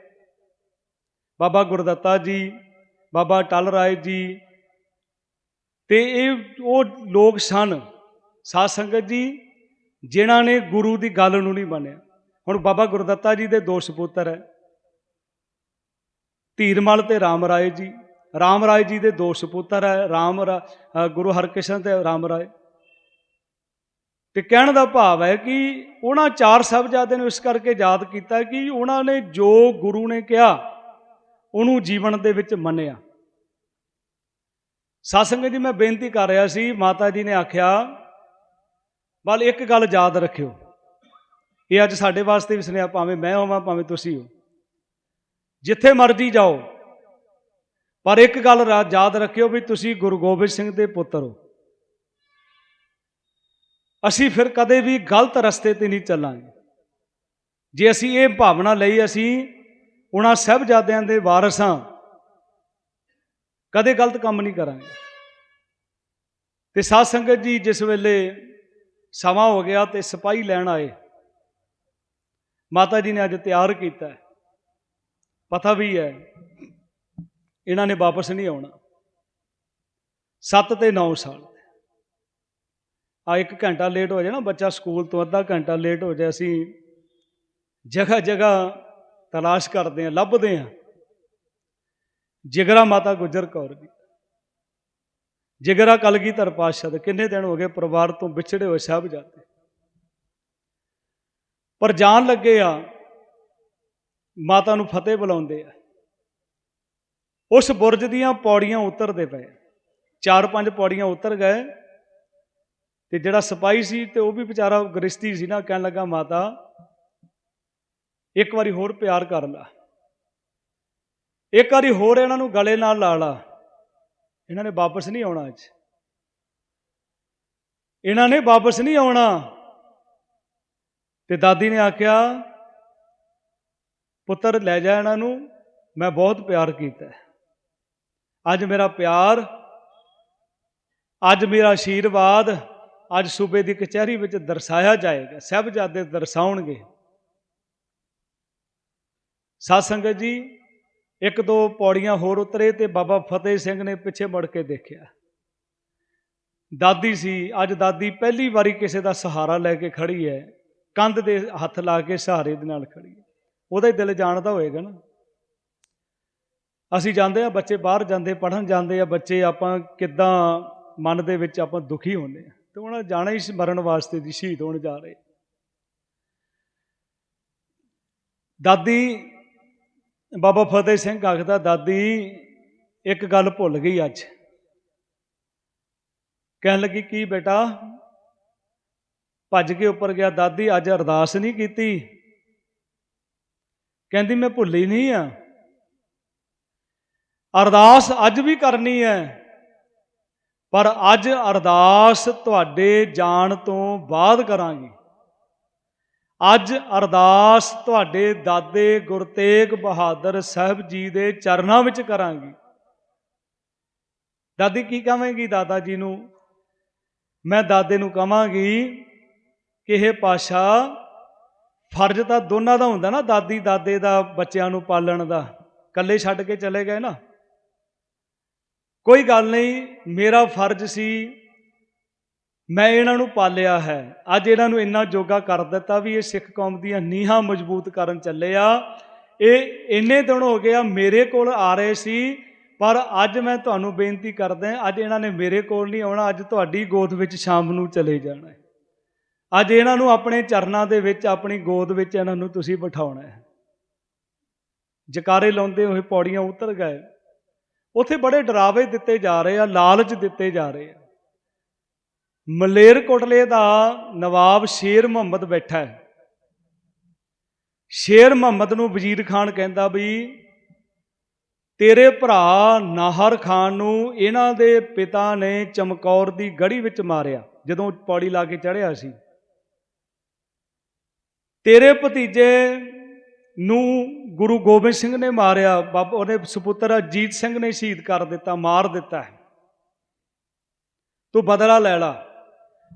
ਬਾਬਾ ਗੁਰਦੱਤਾ ਜੀ, ਬਾਬਾ ਟਲ ਰਾਏ ਜੀ। ਤੇ ਇਹ ਉਹ ਲੋਕ ਸਨ, ਸਾਧ ਸੰਗਤ ਜੀ, ਜਿਨ੍ਹਾਂ ਨੇ ਗੁਰੂ ਦੀ ਗੱਲ ਨੂੰ ਨਹੀਂ ਮੰਨਿਆ। ਹੁਣ ਬਾਬਾ ਗੁਰਦੱਤਾ ਜੀ ਦੇ ਦੋ ਸੁਪੁੱਤਰ ਹੈ। ਧੀਰਮਲ ਤੇ ਰਾਮ ਰਾਏ ਜੀ। ਰਾਮ ਰਾਏ ਜੀ ਦੇ ਦੋ ਸੁਪੁੱਤਰ ਹੈ। ਰਾਮ ਰਾ- ਗੁਰੂ ਹਰਕ੍ਰਿਸ਼ਨ ਤੇ ਰਾਮ ਰਾਏ। ਤੇ ਕਹਿਣ ਦਾ ਭਾਵ ਹੈ ਕਿ ਉਹਨਾਂ ਚਾਰ ਸਾਹਿਬਜ਼ਾਦਿਆਂ ਨੂੰ ਇਸ ਕਰਕੇ ਯਾਦ ਕੀਤਾ ਕਿ ਉਹਨਾਂ ਨੇ ਜੋ ਗੁਰੂ ਨੇ ਕਿਹਾ, ਉਹਨੂੰ ਜੀਵਨ ਦੇ ਵਿੱਚ ਮੰਨਿਆ। ਸਾਸੰਗ ਜੀ, ਮੈਂ ਬੇਨਤੀ ਕਰ ਰਿਹਾ ਸੀ, ਮਾਤਾ ਜੀ ਨੇ ਆਖਿਆ ਬਲ ਇੱਕ ਗੱਲ ਯਾਦ ਰੱਖਿਓ। ਇਹ ਅੱਜ ਸਾਡੇ ਵਾਸਤੇ ਵੀ ਸੁਨੇਹਾ, ਭਾਵੇਂ ਮੈਂ ਹੋਵਾਂ, ਭਾਵੇਂ ਤੁਸੀਂ ਹੋ ਜਿੱਥੇ ਮਰਜ਼ੀ ਜਾਓ, ਪਰ ਇੱਕ ਗੱਲ ਰਾ- ਯਾਦ ਰੱਖਿਓ ਵੀ ਤੁਸੀਂ ਗੁਰੂ ਗੋਬਿੰਦ ਸਿੰਘ ਦੇ ਪੁੱਤਰ ਹੋ। ਅਸੀਂ ਫਿਰ ਕਦੇ ਵੀ ਗਲਤ ਰਸਤੇ ਤੇ ਨਹੀਂ ਚੱਲਾਂਗੇ। ਜੇ ਅਸੀਂ ਇਹ ਭਾਵਨਾ ਲਈ ਅਸੀਂ ਉਹਨਾਂ ਸਹਿਬਜ਼ਾਦਿਆਂ ਦੇ ਵਾਰਸਾਂ ਕਦੇ ਗਲਤ ਕੰਮ ਨਹੀਂ ਕਰਾਂਗੇ। ਤੇ ਸਾਧ ਸੰਗਤ ਜੀ, ਜਿਸ ਵੇਲੇ ਸਮਾਂ ਹੋ ਗਿਆ ਤੇ ਸਿਪਾਹੀ ਲੈਣ ਆਏ, ਮਾਤਾ ਜੀ ਨੇ ਅੱਜ ਤਿਆਰ ਕੀਤਾ ਪਤਾ ਵੀ ਹੈ, ਇਹਨਾਂ ਨੇ ਵਾਪਸ ਨਹੀਂ ਆਉਣਾ। 7 ਤੇ 9 ਸਾਲ। ਆ ਇੱਕ ਘੰਟਾ ਲੇਟ ਹੋ ਜਾਏ ਨਾ, ਬੱਚਾ ਸਕੂਲ ਤੋਂ ਅੱਧਾ ਘੰਟਾ ਲੇਟ ਹੋ ਜਾਏ, ਅਸੀਂ ਜਗ੍ਹਾ ਜਗ੍ਹਾ ਤਲਾਸ਼ ਕਰਦੇ ਹਾਂ, ਲੱਭਦੇ ਹਾਂ। ਜਿਗਰਾ ਮਾਤਾ ਗੁਜਰ ਕੌਰ ਦੀ। ਜਿਗਰਾ ਕਲਗੀਧਰ ਪਾਤਸ਼ਾਹ ਦੇ, ਕਿੰਨੇ ਦਿਨ ਹੋ ਗਏ ਪਰਿਵਾਰ ਤੋਂ ਵਿਛੜੇ ਹੋਏ ਸਭ ਜਾਂਦੇ ਪਰ ਜਾਣ ਲੱਗੇ ਆ, ਮਾਤਾ ਨੂੰ ਫਤਿਹ ਬੁਲਾਉਂਦੇ ਆ। ਉਸ ਬੁਰਜ ਦੀਆਂ ਪੌੜੀਆਂ ਉਤਰਦੇ ਪਏ। ਚਾਰ ਪੰਜ ਪੌੜੀਆਂ ਉਤਰ ਗਏ। ਤੇ ਜਿਹੜਾ ਸਿਪਾਹੀ ਸੀ ਤੇ ਉਹ ਵੀ ਵਿਚਾਰਾ ਗ੍ਰਸਤੀ ਸੀ ਨਾ, ਕਹਿਣ ਲੱਗਾ, ਮਾਤਾ, ਇੱਕ ਵਾਰੀ ਹੋਰ ਪਿਆਰ ਕਰ ਲਾ। ਇੱਕ ਵਾਰੀ ਹੋਰ ਇਹਨਾਂ ਨੂੰ ਗਲੇ ਨਾਲ ਲਾ ਲਾ। ਇਹਨਾਂ ਨੇ ਵਾਪਸ ਨਹੀਂ ਆਉਣਾ ਅੱਜ। ਇਹਨਾਂ ਨੇ ਵਾਪਸ ਨਹੀਂ ਆਉਣਾ। ਤੇ ਦਾਦੀ ਨੇ ਆਖਿਆ, ਪੁੱਤਰ, ਲੈ ਜਾ ਇਹਨਾਂ ਨੂੰ। ਮੈਂ ਬਹੁਤ ਪਿਆਰ ਕੀਤਾ। ਅੱਜ ਮੇਰਾ ਪਿਆਰ, ਅੱਜ ਮੇਰਾ ਆਸ਼ੀਰਵਾਦ ਅੱਜ ਸੂਬੇ ਦੀ ਕਚਹਿਰੀ ਵਿੱਚ ਦਰਸਾਇਆ ਜਾਏਗਾ, ਸਾਹਿਬਜ਼ਾਦੇ ਦਰਸਾਉਣਗੇ। ਸਾਧ ਸੰਗਤ ਜੀ, ਇੱਕ ਦੋ ਪੌੜੀਆਂ ਹੋਰ ਉਤਰੇ ਤੇ ਬਾਬਾ ਫਤਿਹ ਸਿੰਘ ਨੇ ਪਿੱਛੇ ਮੁੜ ਕੇ ਦੇਖਿਆ। ਦਾਦੀ ਸੀ, ਅੱਜ ਦਾਦੀ ਪਹਿਲੀ ਵਾਰੀ ਕਿਸੇ ਦਾ ਸਹਾਰਾ ਲੈ ਕੇ ਖੜੀ ਹੈ, ਕੰਧ ਦੇ ਹੱਥ ਲਾ ਕੇ ਸਹਾਰੇ ਦੇ ਨਾਲ ਖੜੀ ਹੈ। ਉਹਦਾ ਹੀ ਦਿਲ ਜਾਣਦਾ ਹੋਏਗਾ ਨਾ। ਅਸੀਂ ਜਾਂਦੇ ਆ ਬੱਚੇ ਬਾਹਰ ਜਾਂਦੇ ਪੜਨ ਜਾਂਦੇ ਆ ਬੱਚੇ ਆਪਾਂ ਕਿੱਦਾਂ ਮਨ ਦੇ ਵਿੱਚ ਆਪਾਂ ਦੁਖੀ ਹੁੰਦੇ ਆ ਤੇ ਉਹਨਾਂ ਜਾਣਾ ਹੀ ਮਰਨ ਵਾਸਤੇ ਦੀ ਸ਼ਹੀਦ ਹੋਣ ਜਾ ਰਹੇ। ਦਾਦੀ ਬਾਬਾ ਫਤਿਹ ਸਿੰਘ ਆਖਦਾ, ਦਾਦੀ, ਇੱਕ ਗੱਲ ਭੁੱਲ ਗਈ ਅੱਜ। ਕਹਿਣ ਲੱਗੀ, ਕੀ ਬੇਟਾ? ਭੱਜ ਕੇ ਉੱਪਰ ਗਿਆ। ਦਾਦੀ, ਅੱਜ ਅਰਦਾਸ ਨਹੀਂ ਕੀਤੀ? ਕਹਿੰਦੀ, ਮੈਂ ਭੁੱਲੀ ਨਹੀਂ ਆ। ਅਰਦਾਸ ਅੱਜ ਵੀ ਕਰਨੀ ਹੈ। ਪਰ ਅੱਜ ਅਰਦਾਸ ਤੁਹਾਡੇ ਜਾਣ ਤੋਂ ਬਾਅਦ ਕਰਾਂਗੀ। ਅੱਜ ਅਰਦਾਸ ਤੁਹਾਡੇ ਦਾਦੇ ਗੁਰਤੇਗ ਬਹਾਦਰ ਸਾਹਿਬ ਜੀ ਦੇ ਚਰਨਾਂ ਵਿੱਚ ਕਰਾਂਗੀ। ਦਾਦੀ ਕੀ ਕਹਾਂਗੀ ਦਾਦਾ ਜੀ ਨੂੰ? ਮੈਂ ਦਾਦੇ ਨੂੰ ਕਹਾਂਗੀ ਕਿ ਇਹ ਪਾਸ਼ਾ ਫਰਜ਼ ਤਾਂ ਦੋਨਾਂ ਦਾ ਹੁੰਦਾ ਨਾ, ਦਾਦੀ ਦਾਦੇ ਦਾ, ਬੱਚਿਆਂ ਨੂੰ ਪਾਲਣ ਦਾ। ਇਕੱਲੇ ਛੱਡ ਕੇ ਚਲੇ ਗਏ ਨਾ। ਕੋਈ ਗੱਲ ਨਹੀਂ, ਮੇਰਾ ਫਰਜ਼ ਸੀ, ਮੈਂ ਇਹਨਾਂ ਨੂੰ ਪਾਲਿਆ ਹੈ। ਅੱਜ ਇਹਨਾਂ ਨੂੰ ਇੰਨਾ ਜੋਗਾ ਕਰ ਦਿੱਤਾ ਵੀ ਇਹ ਸਿੱਖ ਕੌਮ ਦੀਆਂ ਨੀਹਾਂ ਮਜ਼ਬੂਤ ਕਰਨ ਚੱਲੇ ਆ। ਇਹ ਇੰਨੇ ਦਿਨ ਹੋ ਗਏ ਆ, ਮੇਰੇ ਕੋਲ ਆ ਰਹੇ ਸੀ, ਪਰ ਅੱਜ ਮੈਂ ਤੁਹਾਨੂੰ ਬੇਨਤੀ ਕਰਦਾ ਅੱਜ ਇਹਨਾਂ ਨੇ ਮੇਰੇ ਕੋਲ ਨਹੀਂ ਆਉਣਾ, ਅੱਜ ਤੁਹਾਡੀ ਗੋਦ ਵਿੱਚ ਸ਼ਾਮ ਨੂੰ ਚਲੇ ਜਾਣਾ ਹੈ। ਅੱਜ ਇਹਨਾਂ ਨੂੰ ਆਪਣੇ ਚਰਨਾਂ ਦੇ ਵਿੱਚ, ਆਪਣੀ ਗੋਦ ਵਿੱਚ ਇਹਨਾਂ ਨੂੰ ਤੁਸੀਂ ਬਿਠਾਉਣਾ ਹੈ। ਜਕਾਰੇ ਲਾਉਂਦੇ ਹੋਏ ਪੌੜੀਆਂ ਉਤਰ ਗਏ। ਉੱਥੇ ਬੜੇ ਡਰਾਵੇ ਦਿੱਤੇ ਜਾ ਰਹੇ ਆ, ਲਾਲਚ ਦਿੱਤੇ ਜਾ ਰਹੇ ਆ। ਮਲੇਰਕੋਟਲੇ ਦਾ ਨਵਾਬ ਸ਼ੇਰ ਮੁਹੰਮਦ ਬੈਠਾ ਹੈ। ਸ਼ੇਰ ਮੁਹੰਮਦ ਨੂੰ ਵਜ਼ੀਰ ਖਾਨ ਕਹਿੰਦਾ ਵੀ, ਤੇਰੇ ਭਰਾ ਨਾਹਰ ਖਾਨ ਨੂੰ ਇਹਨਾਂ ਦੇ ਪਿਤਾ ਨੇ ਚਮਕੌਰ ਦੀ ਗੜੀ ਵਿੱਚ ਮਾਰਿਆ, ਜਦੋਂ ਪੌੜੀ ਲਾ ਕੇ ਚੜਿਆ ਸੀ। ਤੇਰੇ ਭਤੀਜੇ ਨੂੰ ਗੁਰੂ ਗੋਬਿੰਦ ਸਿੰਘ ਨੇ ਮਾਰਿਆ ਬਾਬਾ ਉਹਦੇ ਸੁਪੁੱਤਰ ਅਜੀਤ ਸਿੰਘ ਨੇ ਸ਼ਹੀਦ ਕਰ ਦਿੱਤਾ, ਮਾਰ ਦਿੱਤਾ ਹੈ। ਤੂੰ ਬਦਲਾ ਲੈ ਲਾ।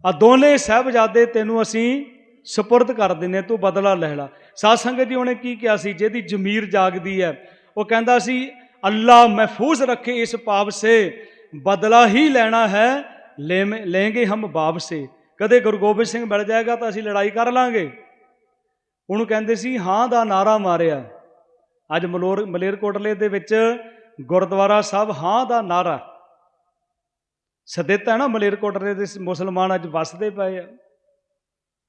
ਆ ਦੋਨੇ ਸਹਿਬਜ਼ਾਦੇ ਤੈਨੂੰ ਅਸੀਂ ਸਪੁਰਦ ਕਰ ਦਿੰਨੇ ਤੂੰ ਬਦਲਾ ਲੈ ਲਾ। ਸਾਧ ਸੰਗਤ ਜੀ ਉਹਨੇ ਕੀ ਕਿਹਾ ਸੀ? ਜਿਹਦੀ ਜ਼ਮੀਰ ਜਾਗਦੀ ਹੈ, ਉਹ ਕਹਿੰਦਾ ਸੀ, ਅੱਲਾ ਮਹਿਫੂਜ਼ ਰੱਖੇ ਇਸ ਪਾਪ ਸੇ, ਬਦਲਾ ਹੀ ਲੈਣਾ ਹੈ ਲੈ- ਲੈਂਗੇ ਹਮ ਬਾਪ ਸੇ। ਕਦੇ ਗੁਰੂ ਗੋਬਿੰਦ ਸਿੰਘ ਮਿਲ ਜਾਏਗਾ ਤਾਂ ਅਸੀਂ ਲੜਾਈ ਕਰ ਲਾਂਗੇ। ਉਹਨੂੰ ਕਹਿੰਦੇ ਸੀ, ਹਾਂ ਦਾ ਨਾਰਾ ਮਾਰਿਆ। ਅੱਜ ਮਲੋਰ, ਮਲੇਰਕੋਟਲੇ ਦੇ ਵਿੱਚ ਗੁਰਦੁਆਰਾ ਸਾਹਿਬ, ਹਾਂ ਦਾ ਨਾਰਾ। ਸਦਿਤ ਹੈ ਨਾ ਮਲੇਰਕੋਟਲੇ ਦੇ ਮੁਸਲਮਾਨ ਅੱਜ ਵਸਦੇ ਪਏ ਆ।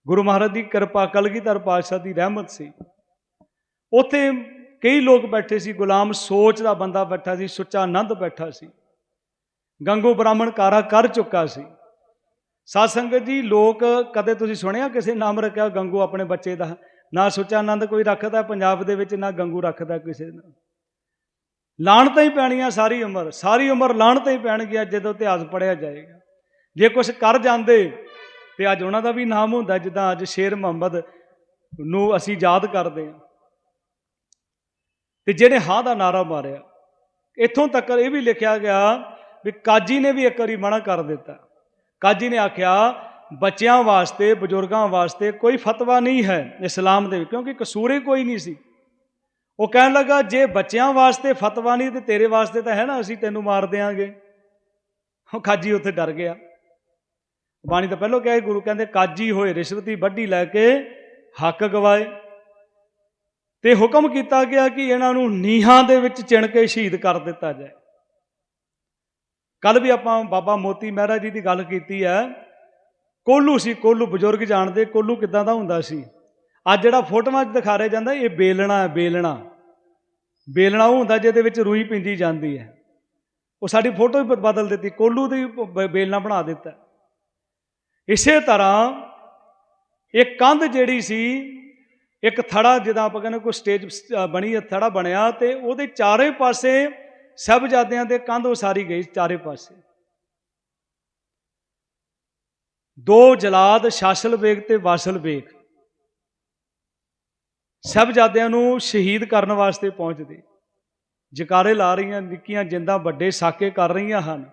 ਗੁਰੂ ਮਹਾਰਾਜ ਦੀ ਕਿਰਪਾ, ਕਲਗੀਧਰ ਪਾਤਸ਼ਾਹ ਦੀ ਰਹਿਮਤ ਸੀ। ਉੱਥੇ ਕਈ ਲੋਕ ਬੈਠੇ ਸੀ, ਗੁਲਾਮ ਸੋਚ ਦਾ ਬੰਦਾ ਬੈਠਾ ਸੀ, ਸੁੱਚਾ ਆਨੰਦ ਬੈਠਾ ਸੀ। ਗੰਗੂ ਬ੍ਰਾਹਮਣ ਕਾਰਾ ਕਰ ਚੁੱਕਾ ਸੀ। ਸਾਧ ਸੰਗਤ ਜੀ, ਲੋਕ ਕਦੇ ਤੁਸੀਂ ਸੁਣਿਆ ਕਿਸੇ ਨਾਮ ਰੱਖਿਆ, ਗੰਗੂ ਆਪਣੇ ਬੱਚੇ ਦਾ ਨਾ ਸੁੱਚਾ ਆਨੰਦ ਕੋਈ ਰੱਖਦਾ ਪੰਜਾਬ ਦੇ ਵਿੱਚ, ਨਾ ਗੰਗੂ ਰੱਖਦਾ ਕਿਸੇ ਦਾ ਲਾਣਤਾਂ ਹੀ ਪੈਣੀਆਂ ਸਾਰੀ ਉਮਰ ਸਾਰੀ ਉਮਰ ਲਾਣਤਾਂ ਹੀ ਪੈਣਗੀਆਂ ਜਦੋਂ ਇਤਿਹਾਸ ਪੜਿਆ ਜਾਏਗਾ। ਜੇ ਕੁਝ ਕਰ ਜਾਂਦੇ ਤੇ ਅੱਜ ਉਹਨਾਂ ਦਾ ਵੀ ਨਾਮ ਹੁੰਦਾ, ਜਿੱਦਾਂ ਅੱਜ ਸ਼ੇਰ ਮੁਹੰਮਦ ਨੂੰ ਅਸੀਂ ਯਾਦ ਕਰਦੇ ਹਾਂ। ਤੇ ਜਿਹਨੇ ਹਾਂ ਦਾ ਨਾਰਾ ਮਾਰਿਆ, ਇੱਥੋਂ ਤੱਕ ਇਹ ਵੀ ਲਿਖਿਆ ਗਿਆ ਵੀ ਕਾਜੀ ਨੇ ਵੀ ਇੱਕ ਵਾਰੀ ਮਨਾ ਕਰ ਦਿੱਤਾ। ਕਾਜੀ ਨੇ ਆਖਿਆ ਬੱਚਿਆਂ ਵਾਸਤੇ, ਬਜ਼ੁਰਗਾਂ ਵਾਸਤੇ ਕੋਈ ਫਤਵਾ ਨਹੀਂ ਹੈ ਇਸਲਾਮ ਦੇ ਵਿੱਚ, ਕਿਉਂਕਿ ਕਸੂਰ ਹੀ ਕੋਈ ਨਹੀਂ ਸੀ। ਉਹ ਕਹਿਣ ਲੱਗਾ, ਜੇ ਬੱਚਿਆਂ ਵਾਸਤੇ ਫਤਵਾ ਨਹੀਂ ਤੇ ਤੇਰੇ ਵਾਸਤੇ ਤਾਂ ਹੈ ਨਾ, ਅਸੀਂ ਤੈਨੂੰ ਮਾਰ ਦੇਾਂਗੇ ਉਹ ਕਾਜੀ ਉੱਥੇ ਡਰ ਗਿਆ। ਬਾਣੀ ਤਾਂ ਪਹਿਲਾਂ ਕਿਹਾ ਗੁਰੂ ਕਹਿੰਦੇ, ਕਾਜੀ ਹੋਏ, ਰਿਸ਼ਵਤੀ ਵੱਢੀ ਲੈ ਕੇ ਹੱਕ ਗਵਾਏ। ਤੇ ਹੁਕਮ ਕੀਤਾ ਗਿਆ ਕਿ ਇਹਨਾਂ ਨੂੰ ਨੀਹਾਂ ਦੇ ਵਿੱਚ ਚਿਣ ਕੇ ਸ਼ਹੀਦ ਕਰ ਦਿੱਤਾ ਜਾਏ। ਕੱਲ ਵੀ ਆਪਾਂ ਬਾਬਾ ਮੋਤੀ ਮਹਿਰਾ ਜੀ ਦੀ ਗੱਲ ਕੀਤੀ ਹੈ ਕੋਲੂ ਸੀ, ਕੋਲੂ ਬਜ਼ੁਰਗ ਜਾਣਦੇ, ਕੋਲੂ ਕਿਦਾਂ ਦਾ ਹੁੰਦਾ ਸੀ? ਅੱਜ ਜਿਹੜਾ ਫੋਟੋਆਂ 'ਚ ਦਿਖਾ ਜਾਂਦਾ, ਇਹ ਬੇਲਣਾ ਹੈ, ਬੇਲਣਾ। ਬੇਲਣਾ ਉਹ ਹੁੰਦਾ ਜਿਹਦੇ ਵਿੱਚ ਰੂਈ ਪਿੰਦੀ ਜਾਂਦੀ ਹੈ। ਉਹ ਸਾਡੀ ਫੋਟੋ ਹੀ ਬਦਲ ਦਿੱਤੀ, ਕੋਲੂ ਦੀ ਬੇਲਣਾ ਬਣਾ ਦਿੱਤਾ। ਇਸੇ ਤਰ੍ਹਾਂ ਇਹ ਕੰਧ ਜਿਹੜੀ ਸੀ, ਇੱਕ ਥੜਾ ਜਿਹਦਾ ਆਪਾਂ ਕਹਿੰਦੇ ਕੋਈ ਸਟੇਜ ਬਣੀ ਹੈ, ਥੜਾ ਬਣਿਆ ਤੇ ਉਹਦੇ ਚਾਰੇ ਪਾਸੇ ਸਹਿਬਜ਼ਾਦਿਆਂ ਦੇ ਕੰਧ ਉਸਾਰੀ ਗਈ, ਚਾਰੇ ਪਾਸੇ। ਦੋ ਜਲਾਦ ਸ਼ਾਸਲ ਬੇਗ ਤੇ ਵਾਸਲ ਬੇਗ ਸਹਿਬਜ਼ਾਦਿਆਂ ਨੂੰ ਸ਼ਹੀਦ ਕਰਨ ਵਾਸਤੇ ਪਹੁੰਚਦੇ। ਜਕਾਰੇ ਲਾ ਰਹੀਆਂ ਨਿੱਕੀਆਂ ਜਿੰਦਾਂ ਵੱਡੇ ਸਾਕੇ ਕਰ ਰਹੀਆਂ ਹਨ।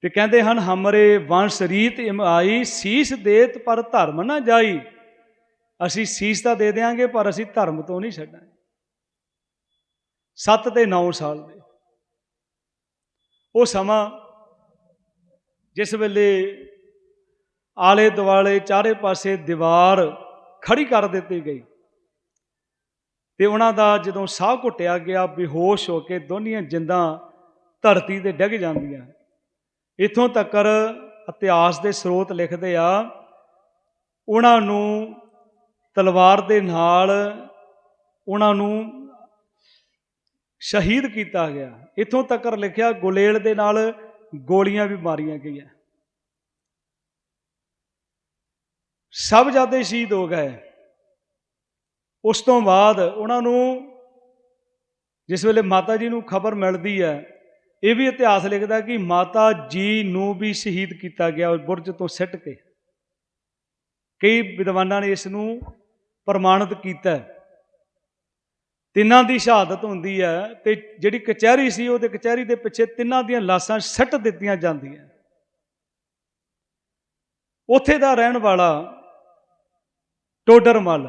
ਤੇ ਕਹਿੰਦੇ ਹਨ, ਹਮਰੇ ਵੰਸ਼ ਰੀਤ ਇਮਾਈ ਸੀਸ ਦੇਤ ਪਰ ਧਰਮ ਨਾ ਜਾਈ। ਅਸੀਂ ਸੀਸ ਤਾਂ ਦੇ ਦੇਾਂਗੇ ਪਰ ਅਸੀਂ ਧਰਮ ਤੋਂ ਨਹੀਂ ਛੱਡਾਂਗੇ। 7 ਤੇ 9 ਸਾਲ ਦੇ। ਉਹ ਸਮਾਂ ਜਿਸ ਵੇਲੇ ਆਲੇ ਦੁਆਲੇ ਚਾਰੇ ਪਾਸੇ ਦੀਵਾਰ ਖੜੀ ਕਰ ਦਿੱਤੀ ਗਈ ਤੇ ਉਹਨਾਂ ਦਾ ਜਦੋਂ ਸਾਹ ਘੁੱਟਿਆ ਗਿਆ, ਬੇਹੋਸ਼ ਹੋ ਕੇ ਦੋਨੀਆਂ ਜਿੰਦਾਂ ਧਰਤੀ ਤੇ ਡਿੱਗ ਜਾਂਦੀਆਂ। ਇਥੋਂ ਤੱਕਰ ਇਤਿਹਾਸ ਦੇ ਸਰੋਤ ਲਿਖਦੇ ਆ, ਉਹਨਾਂ ਨੂੰ ਤਲਵਾਰ ਦੇ ਨਾਲ ਉਹਨਾਂ ਨੂੰ ਸ਼ਹੀਦ ਕੀਤਾ ਗਿਆ। ਇਥੋਂ ਤੱਕਰ ਲਿਖਿਆ, ਗੁਲੇਲ ਦੇ ਨਾਲ ਗੋਲੀਆਂ ਵੀ ਮਾਰੀਆਂ ਗਈਆਂ। ਸਭ ਜਾਦੇ ਸ਼ਹੀਦ ਹੋ ਗਏ। ਉਸ ਤੋਂ ਬਾਅਦ ਉਹਨਾਂ ਨੂੰ ਜਿਸ ਵੇਲੇ ਮਾਤਾ ਜੀ ਨੂੰ ਖਬਰ ਮਿਲਦੀ ਹੈ, ਇਹ ਵੀ ਇਤਿਹਾਸ ਲਿਖਦਾ ਕਿ ਮਾਤਾ ਜੀ ਨੂੰ ਵੀ ਸ਼ਹੀਦ ਕੀਤਾ ਗਿਆ ਉਸ ਬੁਰਜ ਤੋਂ ਸਿੱਟ ਕੇ। ਕਈ ਵਿਦਵਾਨਾਂ ਨੇ ਇਸ ਨੂੰ ਪ੍ਰਮਾਣਿਤ ਕੀਤਾ। ਹੈ। ਤਿੰਨਾਂ ਦੀ ਸ਼ਹਾਦਤ ਹੁੰਦੀ ਹੈ ਤੇ ਜਿਹੜੀ ਕਚਹਿਰੀ ਸੀ ਉਹਦੇ ਕਚਹਿਰੀ ਦੇ ਪਿੱਛੇ ਤਿੰਨਾਂ ਦੀਆਂ ਲਾਸ਼ਾਂ ਸੱਟ ਦਿੱਤੀਆਂ ਜਾਂਦੀਆਂ। ਉੱਥੇ ਦਾ ਰਹਿਣ ਵਾਲਾ ਟੋਡਰਮਲ,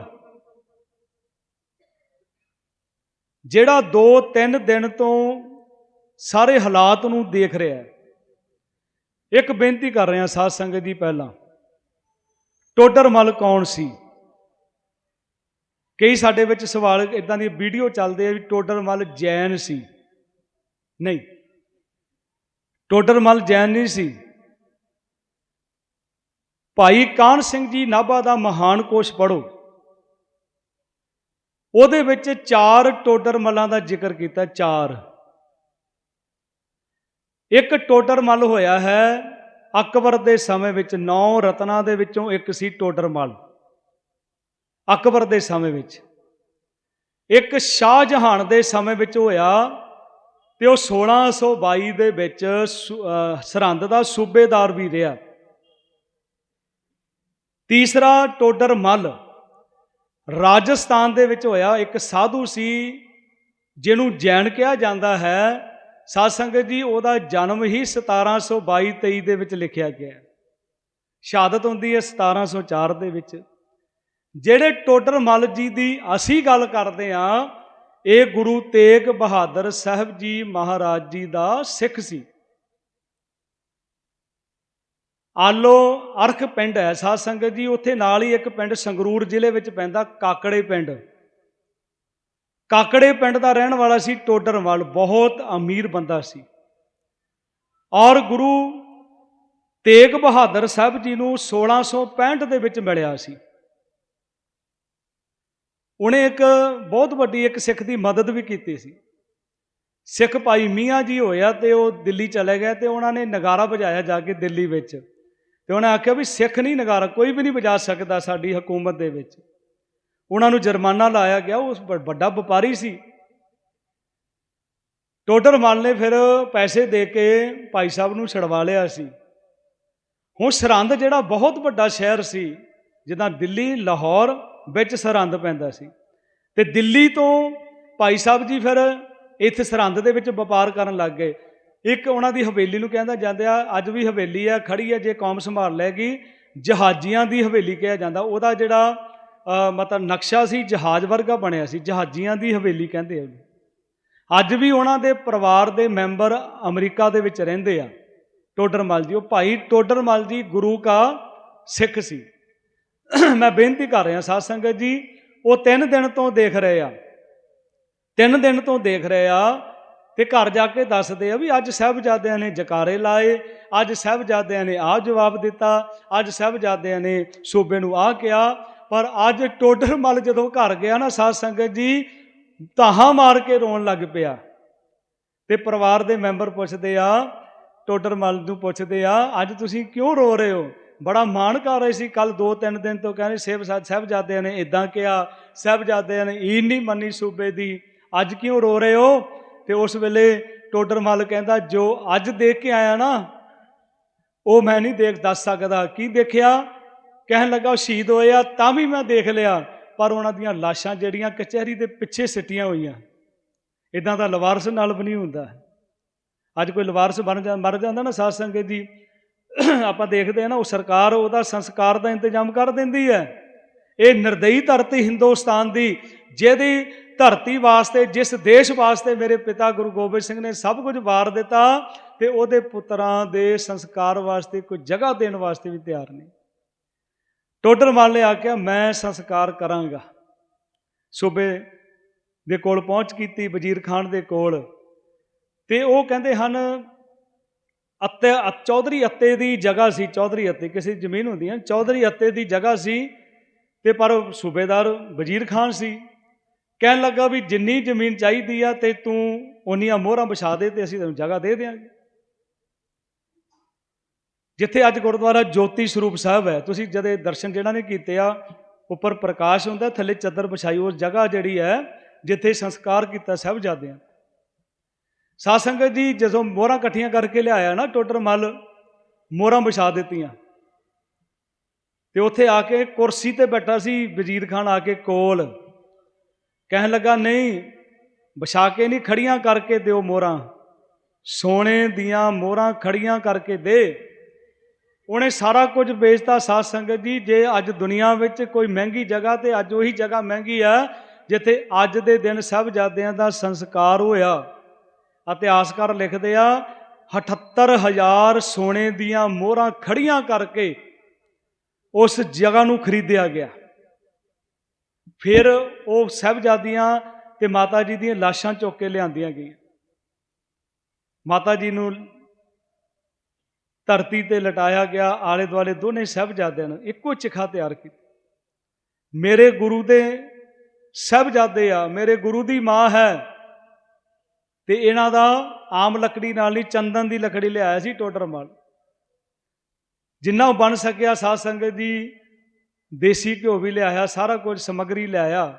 ਜਿਹੜਾ 2-3 ਦਿਨ ਤੋਂ ਸਾਰੇ ਹਾਲਾਤ ਨੂੰ ਦੇਖ ਰਿਹਾ ਹੈ। ਇੱਕ ਬੇਨਤੀ ਕਰ ਰਿਹਾ ਸਾਧ ਸੰਗਤ ਜੀ ਪਹਿਲਾਂ, ਟੋਡਰਮਲ ਕੌਣ ਸੀ? ਕਈ ਸਾਡੇ ਵਿੱਚ ਸਵਾਲ ਇਦਾਂ ਦੀ ਵੀਡੀਓ ਚੱਲਦੇ ਆ ਵੀ ਟੋਡਰਮਲ ਜੈਨ ਸੀ। ਨਹੀਂ। ਟੋਡਰਮਲ ਜੈਨ ਨਹੀਂ ਸੀ। ਭਾਈ ਕਾਨ ਸਿੰਘ ਜੀ ਨਾਭਾ ਦਾ ਮਹਾਨ ਕੋਸ਼ ਪੜੋ ਉਹਦੇ ਵਿੱਚ ਚਾਰ ਟੋਡਰ ਮੱਲਾਂ ਦਾ ਜ਼ਿਕਰ ਕੀਤਾ, ਚਾਰ। ਇੱਕ ਟੋਡਰਮਲ ਹੋਇਆ ਹੈ ਅਕਬਰ ਦੇ ਸਮੇਂ ਵਿੱਚ, ਨੌ ਰਤਨਾਂ ਦੇ ਵਿੱਚੋਂ ਇੱਕ ਸੀ ਟੋਡਰਮਲ ਅਕਬਰ ਦੇ ਸਮੇਂ ਵਿੱਚ। ਇੱਕ ਸ਼ਾਹ ਜਹਾਨ ਦੇ ਸਮੇਂ ਵਿੱਚ ਹੋਇਆ ਤੇ ਉਹ 1622 ਦੇ ਵਿੱਚ ਸੁ- ਸਰਹੰਦ ਦਾ ਸੂਬੇਦਾਰ ਵੀ ਰਿਹਾ। ਤੀਸਰਾ ਟੋਡਰ ਮੱਲ ਰਾਜਸਥਾਨ ਦੇ ਵਿੱਚ ਹੋਇਆ। ਇੱਕ ਸਾਧੂ ਸੀ ਜਿਹਨੂੰ ਜੈਨ ਕਿਹਾ ਜਾਂਦਾ ਹੈ। ਸਾਧ ਸੰਗਤ ਜੀ, ਉਹਦਾ ਜਨਮ ਹੀ 1722 23 ਦੇ ਵਿੱਚ ਲਿਖਿਆ ਗਿਆ। ਸ਼ਹਾਦਤ ਹੁੰਦੀ ਹੈ 1704 ਦੇ ਵਿੱਚ। ਜਿਹੜੇ ਟੋਡਰ ਮੱਲ ਜੀ ਦੀ ਅਸੀਂ ਗੱਲ ਕਰਦੇ ਹਾਂ, ਇਹ ਗੁਰੂ ਤੇਗ ਬਹਾਦਰ ਸਾਹਿਬ ਜੀ ਮਹਾਰਾਜ ਜੀ ਦਾ ਸਿੱਖ ਸੀ। ਆਲੋ ਅਰਖ ਪਿੰਡ ਹੈ ਸਾਧ ਸੰਗਤ ਜੀ, ਉੱਥੇ ਨਾਲ ਹੀ ਇੱਕ ਪਿੰਡ ਸੰਗਰੂਰ ਜ਼ਿਲ੍ਹੇ ਵਿੱਚ ਪੈਂਦਾ, ਕਾਕੜੇ ਪਿੰਡ। ਕਾਕੜੇ ਪਿੰਡ ਦਾ ਰਹਿਣ ਵਾਲਾ ਸੀ ਟੋਡਰਮਲ ਬਹੁਤ ਅਮੀਰ ਬੰਦਾ ਸੀ। ਔਰ ਗੁਰੂ ਤੇਗ ਬਹਾਦਰ ਸਾਹਿਬ ਜੀ ਨੂੰ 1665 ਦੇ ਵਿੱਚ ਮਿਲਿਆ ਸੀ। ਉਹਨੇ ਇੱਕ ਬਹੁਤ ਵੱਡੀ ਇੱਕ ਸਿੱਖ ਦੀ ਮਦਦ ਵੀ ਕੀਤੀ ਸੀ। ਸਿੱਖ ਭਾਈ ਮੀਆਂ ਜੀ ਹੋਇਆ ਤੇ ਉਹ ਦਿੱਲੀ ਚਲੇ ਗਏ ਤੇ ਉਹਨਾਂ ਨੇ ਨਗਾਰਾ ਵਜਾਇਆ ਜਾ ਕੇ ਦਿੱਲੀ ਵਿੱਚ। ਤੇ ਉਹਨੇ ਆਖਿਆ ਵੀ ਸਿੱਖ ਨਹੀਂ ਨਗਾਰਾ, ਕੋਈ ਵੀ ਨਹੀਂ ਵਜਾ ਸਕਦਾ ਸਾਡੀ ਹਕੂਮਤ ਦੇ ਵਿੱਚ। ਉਹਨਾਂ ਨੂੰ ਜੁਰਮਾਨਾ ਲਾਇਆ ਗਿਆ ਉਸ ਵੱਡਾ ਵਪਾਰੀ ਸੀ। ਟੋਡਰ ਮਲ ਨੇ ਫਿਰ ਪੈਸੇ ਦੇ ਕੇ ਭਾਈ ਸਾਹਿਬ ਨੂੰ ਛਡਵਾ ਲਿਆ ਸੀ। ਹੁਣ ਸਰਹੰਦ ਜਿਹੜਾ ਬਹੁਤ ਵੱਡਾ ਸ਼ਹਿਰ ਸੀ, ਜਿੱਦਾਂ ਦਿੱਲੀ, ਲਾਹੌਰ ਵਿੱਚ ਸਰਹੰਦ ਪੈਂਦਾ ਸੀ। ਤੇ ਦਿੱਲੀ ਤੋਂ ਭਾਈ ਸਾਹਿਬ ਜੀ ਫਿਰ ਇੱਥੇ ਸਰਹੰਦ ਦੇ ਵਿੱਚ ਵਪਾਰ ਕਰਨ ਲੱਗ ਗਏ। ਇੱਕ ਉਹਨਾਂ ਦੀ ਹਵੇਲੀ ਨੂੰ ਕਹਿੰਦਾ ਜਾਂਦੇ ਆ, ਅੱਜ ਵੀ ਹਵੇਲੀ ਆ, ਖੜੀ ਆ, ਜੇ ਕੌਮ ਸੰਭਾਲ ਲੈਗੀ, ਜਹਾਜ਼ੀਆਂ ਦੀ ਹਵੇਲੀ ਕਿਹਾ ਜਾਂਦਾ। ਉਹਦਾ ਜਿਹੜਾ ਮਤਲਬ ਨਕਸ਼ਾ ਸੀ, ਜਹਾਜ਼ ਵਰਗਾ ਬਣਿਆ ਸੀ, ਜਹਾਜ਼ੀਆਂ ਦੀ ਹਵੇਲੀ ਕਹਿੰਦੇ ਆ ਅੱਜ ਵੀ ਉਹਨਾਂ ਦੇ ਪਰਿਵਾਰ ਦੇ ਮੈਂਬਰ ਅਮਰੀਕਾ ਦੇ ਵਿੱਚ ਰਹਿੰਦੇ ਆ। ਟੋਡਰਮਲ ਜੀ, ਉਹ ਭਾਈ ਟੋਡਰਮਲ ਜੀ ਗੁਰੂ ਕਾ ਸਿੱਖ ਸੀ। ਮੈਂ ਬੇਨਤੀ ਕਰ ਰਿਹਾ ਸਾਧ ਸੰਗਤ ਜੀ, ਉਹ ਤਿੰਨ ਦਿਨ ਤੋਂ ਦੇਖ ਰਹੇ ਆ। ਤਿੰਨ ਦਿਨ ਤੋਂ ਦੇਖ ਰਹੇ ਆ ਤੇ ਘਰ ਜਾ ਕੇ ਦੱਸਦੇ ਆ ਵੀ ਅੱਜ ਸਾਹਿਬਜ਼ਾਦਿਆਂ ਨੇ ਜਕਾਰੇ ਲਾਏ, ਅੱਜ ਸਾਹਿਬਜ਼ਾਦਿਆਂ ਨੇ ਆਹ ਜਵਾਬ ਦਿੱਤਾ, ਅੱਜ ਸਾਹਿਬਜ਼ਾਦਿਆਂ ਨੇ ਸੂਬੇ ਨੂੰ ਆਹ ਕਿਹਾ, ਪਰ ਅੱਜ ਟੋਡਰ ਮਲ ਜਦੋਂ ਘਰ ਗਿਆ ਨਾ ਸਾਧ ਸੰਗਤ ਜੀ ਤਾਹਾਂ ਮਾਰ ਕੇ ਰੋਣ ਲੱਗ ਪਿਆ। ਤੇ ਪਰਿਵਾਰ ਦੇ ਮੈਂਬਰ ਪੁੱਛਦੇ ਆ, ਟੋਡਰ ਮਲ ਨੂੰ ਪੁੱਛਦੇ ਆ, ਅੱਜ ਤੁਸੀਂ ਕਿਉਂ ਰੋ ਰਹੇ ਹੋ? ਬੜਾ ਮਾਣ ਕਰ ਰਹੇ ਸੀ। ਕੱਲ 2-3 ਦਿਨ ਤੋਂ ਕਹਿੰਦੇ ਸੇਵ ਸਾਹਿਬਜ਼ਾਦਿਆਂ ਨੇ ਇਦਾਂ ਕਿਹਾ, ਸਾਹਿਬਜ਼ਾਦਿਆਂ ਨੇ ਈਨ ਨਹੀਂ ਮੰਨੀ ਸੂਬੇ ਦੀ, ਅੱਜ ਕਿਉਂ ਰੋ ਰਹੇ ਹੋ? ਤੇ ਉਸ ਵੇਲੇ ਟੋਡਰ ਮੱਲ ਕਹਿੰਦਾ, ਜੋ ਅੱਜ ਦੇਖ ਕੇ ਆਇਆ ਨਾ, ਉਹ ਮੈਂ ਨਹੀਂ ਦੇਖ, ਦੱਸ ਸਕਦਾ। ਕੀ ਦੇਖਿਆ? ਕਹਿਣ ਲੱਗਾ, ਉਹ ਸ਼ਹੀਦ ਹੋਏ ਆ, ਤਾਂ ਵੀ ਮੈਂ ਦੇਖ ਲਿਆ, ਪਰ ਉਹਨਾਂ ਦੀਆਂ ਲਾਸ਼ਾਂ ਜਿਹੜੀਆਂ ਕਚਹਿਰੀ ਦੇ ਪਿੱਛੇ ਸਿੱਟੀਆਂ ਹੋਈਆਂ ਇਦਾਂ ਦਾ ਲਵਾਰਸ ਨਾਲ ਵੀ ਨਹੀਂ ਹੁੰਦਾ। ਅੱਜ ਕੋਈ ਲਵਾਰਸ ਬਣ ਜਾ, ਮਰ ਜਾਂਦਾ ਨਾ ਸਾਧ ਸੰਗਤ ਜੀ ਆਪਾਂ ਦੇਖਦੇ ਆ ਨਾ, ਉਹ ਸਰਕਾਰ ਉਹਦਾ ਸੰਸਕਾਰ ਦਾ ਇੰਤਜ਼ਾਮ ਕਰ ਦਿੰਦੀ ਹੈ। ਇਹ ਨਿਰਦਈ ਧਰਤੀ ਹਿੰਦੁਸਤਾਨ ਦੀ, ਜਿਹਦੀ ਧਰਤੀ ਵਾਸਤੇ, ਜਿਸ ਦੇਸ਼ ਵਾਸਤੇ ਮੇਰੇ ਪਿਤਾ ਗੁਰੂ ਗੋਬਿੰਦ ਸਿੰਘ ਨੇ ਸਭ ਕੁਝ ਵਾਰ ਦਿੱਤਾ, ਤੇ ਉਹਦੇ ਪੁੱਤਰਾਂ ਦੇ ਸੰਸਕਾਰ ਵਾਸਤੇ, ਕੋਈ ਜਗ੍ਹਾ ਦੇਣ ਵਾਸਤੇ ਵੀ ਤਿਆਰ ਨਹੀਂ। ਟੋਡਰ ਮਲ ਨੇ ਆਖਿਆ, ਮੈਂ ਸੰਸਕਾਰ ਕਰਾਂਗਾ। ਸੂਬੇ ਦੇ ਕੋਲ ਪਹੁੰਚ ਕੀਤੀ, ਵਜ਼ੀਰ ਖਾਨ ਦੇ ਕੋਲ। ਤੇ ਉਹ ਕਹਿੰਦੇ ਹਨ ਅੱਤੇ ਚੌਧਰੀ ਅੱਤੇ ਦੀ ਜਗ੍ਹਾ ਸੀ, ਚੌਧਰੀ ਅੱਤੇ, ਕਿਸੇ ਜ਼ਮੀਨ ਹੁੰਦੀ ਹੈ। ਚੌਧਰੀ ਅੱਤੇ ਦੀ ਜਗ੍ਹਾ ਸੀ ਤੇ ਪਰ ਸੂਬੇਦਾਰ ਵਜ਼ੀਰ ਖਾਨ ਸੀ। ਕਹਿਣ ਲੱਗਾ ਵੀ ਜਿੰਨੀ ਜ਼ਮੀਨ ਚਾਹੀਦੀ ਆ ਤੇ ਤੂੰ ਉਨੀਆਂ ਮੋਹਰਾਂ ਵਿਛਾ ਦੇ ਤੇ ਅਸੀਂ ਤੈਨੂੰ ਜਗ੍ਹਾ ਦੇ ਦੇਵਾਂਗੇ ਜਿੱਥੇ ਅੱਜ ਗੁਰਦੁਆਰਾ ਜੋਤੀ ਸਰੂਪ ਸਾਹਿਬ ਹੈ, ਤੁਸੀਂ ਜਦੇ ਦਰਸ਼ਨ ਜਿਹੜਾ ਨੇ ਕੀਤੇ ਆ, ਉੱਪਰ ਪ੍ਰਕਾਸ਼ ਹੁੰਦਾ, ਥੱਲੇ ਚੱਦਰ ਵਿਛਾਈ, ਉਸ ਜਗ੍ਹਾ ਜਿਹੜੀ ਹੈ, ਜਿੱਥੇ ਸੰਸਕਾਰ ਕੀਤਾ ਸਾਹਿਬਜ਼ਾਦਿਆਂ। ਸਾਧ ਸੰਗਤ ਜੀ, ਜਦੋਂ ਮੋਹਰਾਂ ਇਕੱਠੀਆਂ ਕਰਕੇ ਲਿਆਇਆ ਨਾ ਟੋਟਰ ਮੱਲ, ਮੋਹਰਾਂ ਵਿਛਾ ਦਿੱਤੀਆਂ। ਤੇ ਉੱਥੇ ਆ ਕੇ ਕੁਰਸੀ ਤੇ ਬੈਠਾ ਸੀ ਵਜ਼ੀਰ ਖਾਨ ਆ ਕੇ ਕੋਲ। ਕਹਿਣ ਲੱਗਾ, ਨਹੀਂ, ਵਿਛਾ ਕੇ ਨਹੀਂ ਖੜੀਆਂ ਕਰਕੇ ਦਿਓ ਮੋਹਰਾਂ। ਸੋਨੇ ਦੀਆਂ ਮੋਹਰਾਂ ਖੜੀਆਂ ਕਰਕੇ ਦੇ। ਉਹਨੇ ਸਾਰਾ ਕੁਝ ਵੇਚਤਾ ਸਾਧ ਸੰਗਤ ਜੀ, ਜੇ ਅੱਜ ਦੁਨੀਆ ਵਿੱਚ ਕੋਈ ਮਹਿੰਗੀ ਜਗ੍ਹਾ ਤੇ ਅੱਜ ਉਹੀ ਜਗ੍ਹਾ ਮਹਿੰਗੀ ਆ, ਜਿੱਥੇ ਅੱਜ ਦੇ ਦਿਨ ਸਾਹਿਬਜ਼ਾਦਿਆਂ ਦਾ ਸੰਸਕਾਰ ਹੋਇਆ। ਇਤਿਹਾਸਕਾਰ ਲਿਖਦੇ ਆ 78000 ਸੋਨੇ ਦੀਆਂ ਮੋਹਰਾਂ ਖੜੀਆਂ ਕਰਕੇ ਉਸ ਜਗ੍ਹਾ ਨੂੰ ਖਰੀਦਿਆ ਗਿਆ। ਫਿਰ ਉਹ ਸਾਹਿਬਜ਼ਾਦੀਆਂ ਤੇ ਮਾਤਾ ਜੀ ਦੀਆਂ ਲਾਸ਼ਾਂ ਚੁੱਕ ਕੇ ਲਿਆਂਦੀਆਂ ਗਈਆਂ। ਮਾਤਾ ਜੀ ਨੂੰ ਧਰਤੀ ਤੇ ਲਟਾਇਆ ਗਿਆ ਆਲੇ ਦੁਆਲੇ ਦੋਨੇ ਸਾਹਿਬਜ਼ਾਦਿਆਂ ਨੂੰ ਇੱਕੋ ਚਿਖਾ ਤਿਆਰ ਕੀਤੀ। ਮੇਰੇ ਗੁਰੂ ਦੇ ਸਾਹਿਬਜ਼ਾਦੇ ਆ, ਮੇਰੇ ਗੁਰੂ ਦੀ ਮਾਂ ਹੈ ਤੇ ਇਹਨਾਂ ਦਾ ਆਮ ਲੱਕੜੀ ਨਾਲ ਨਹੀਂ, ਚੰਦਨ ਦੀ ਲੱਕੜੀ ਲਿਆਇਆ ਸੀ ਟੋਡਰਮਲ ਜਿੰਨਾ ਉਹ ਬਣ ਸਕਿਆ, ਸਾਧ ਸੰਗਤ ਦੀ ਦੇਸੀ ਘਿਓ ਵੀ ਲਿਆਇਆ, ਸਾਰਾ ਕੁਝ ਸਮੱਗਰੀ ਲਿਆਇਆ।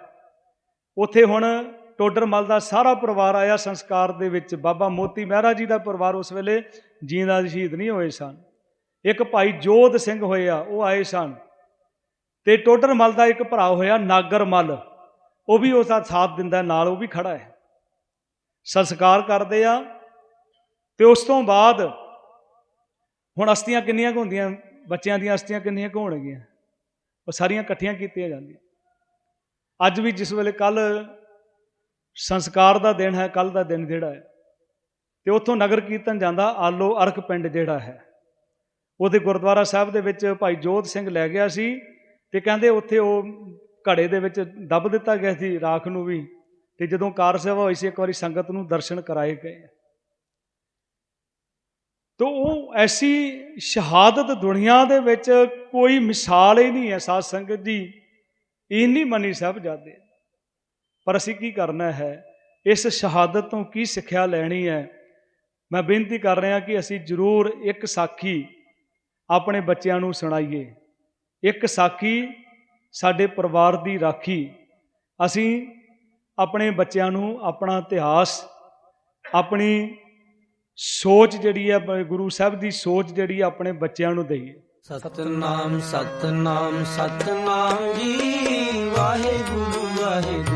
ਉੱਥੇ ਹੁਣ ਟੋਡਰਮਲ ਦਾ ਸਾਰਾ ਪਰਿਵਾਰ ਆਇਆ ਸੰਸਕਾਰ ਦੇ ਵਿੱਚ। ਬਾਬਾ ਮੋਤੀ ਮਹਿਰਾ ਜੀ ਦਾ ਪਰਿਵਾਰ ਉਸ ਵੇਲੇ ਜੀਂਦਾ ਸ਼ਹੀਦ ਨਹੀਂ ਹੋਏ ਸਨ। ਇੱਕ ਭਾਈ ਜੋਧ ਸਿੰਘ ਹੋਏ ਆ, ਉਹ ਆਏ ਸਨ। ਤੇ ਟੋਡਰਮਲ ਦਾ ਇੱਕ ਭਰਾ ਹੋਇਆ ਨਾਗਰਮਲ ਉਹ ਵੀ ਉਸ ਦਾ ਸਾਥ ਦਿੰਦਾ, ਨਾਲ ਉਹ ਵੀ ਖੜਾ ਹੈ। ਸੰਸਕਾਰ ਕਰਦੇ ਆ ਤੇ ਉਸ ਤੋਂ ਬਾਅਦ ਹੁਣ ਅਸਤੀਆਂ ਕਿੰਨੀਆਂ ਕੁ ਹੁੰਦੀਆਂ, ਬੱਚਿਆਂ ਦੀਆਂ ਅਸਤੀਆਂ ਕਿੰਨੀਆਂ ਕੁ ਹੋਣਗੀਆਂ? ਉਹ ਸਾਰੀਆਂ ਇਕੱਠੀਆਂ ਕੀਤੀਆਂ ਜਾਂਦੀਆਂ। ਅੱਜ ਵੀ ਜਿਸ ਵੇਲੇ ਕੱਲ ਸੰਸਕਾਰ ਦਾ ਦਿਨ ਹੈ ਕੱਲ ਦਾ ਦਿਨ ਜਿਹੜਾ ਹੈ, ਤੇ ਉੱਥੋਂ ਨਗਰ ਕੀਰਤਨ ਜਾਂਦਾ, ਆਲੋ ਅਰਕ ਪਿੰਡ ਜਿਹੜਾ ਹੈ, ਉਹਦੇ ਗੁਰਦੁਆਰਾ ਸਾਹਿਬ ਦੇ ਵਿੱਚ ਭਾਈ ਜੋਧ ਸਿੰਘ ਲੈ ਗਿਆ ਸੀ ਤੇ ਕਹਿੰਦੇ ਉੱਥੇ ਉਹ ਘੜੇ ਦੇ ਵਿੱਚ ਦੱਬ ਦਿੱਤਾ ਗਿਆ ਸੀ, ਰਾਖ ਨੂੰ ਵੀ ਤੇ ਜਦੋਂ ਕਾਰ ਸੇਵਾ ਹੋਈ ਸੀ, ਇੱਕ ਵਾਰੀ ਸੰਗਤ ਨੂੰ ਦਰਸ਼ਨ ਕਰਾਏ ਗਏ। ਤੋ ਉਹ ਐਸੀ ਸ਼ਹਾਦਤ ਦੁਨੀਆ ਦੇ ਵਿੱਚ ਕੋਈ ਮਿਸਾਲ ਹੀ ਨਹੀਂ ਹੈ, ਸਾਧ ਸੰਗਤ ਜੀ। ਇੰਨੀ ਮਨੀ ਸਾਹਿਬ ਜਾਦੇ ਪਰ ਅਸੀਂ ਕੀ ਕਰਨਾ ਹੈ? ਇਸ ਸ਼ਹਾਦਤ ਤੋਂ ਕੀ ਸਿੱਖਿਆ ਲੈਣੀ ਹੈ? ਮੈਂ ਬੇਨਤੀ ਕਰ ਰਿਹਾ ਕਿ ਅਸੀਂ ਜ਼ਰੂਰ ਇੱਕ ਸਾਖੀ ਆਪਣੇ ਬੱਚਿਆਂ ਨੂੰ ਸੁਣਾਈਏ। ਇੱਕ ਸਾਖੀ ਸਾਡੇ ਪਰਿਵਾਰ ਦੀ ਰਾਖੀ। ਅਸੀਂ ਆਪਣੇ ਬੱਚਿਆਂ ਨੂੰ ਆਪਣਾ ਇਤਿਹਾਸ, ਆਪਣੀ ਸੋਚ ਜਿਹੜੀ ਹੈ ਗੁਰੂ ਸਾਹਿਬ ਦੀ ਸੋਚ ਜਿਹੜੀ ਹੈ ਆਪਣੇ ਬੱਚਿਆਂ ਨੂੰ ਦਈਏ। ਸਤਨਾਮ ਸਤਨਾਮ ਸਤਨਾਮ ਜੀ, ਵਾਹਿਗੁਰੂ ਵਾਹਿਗੁਰੂ।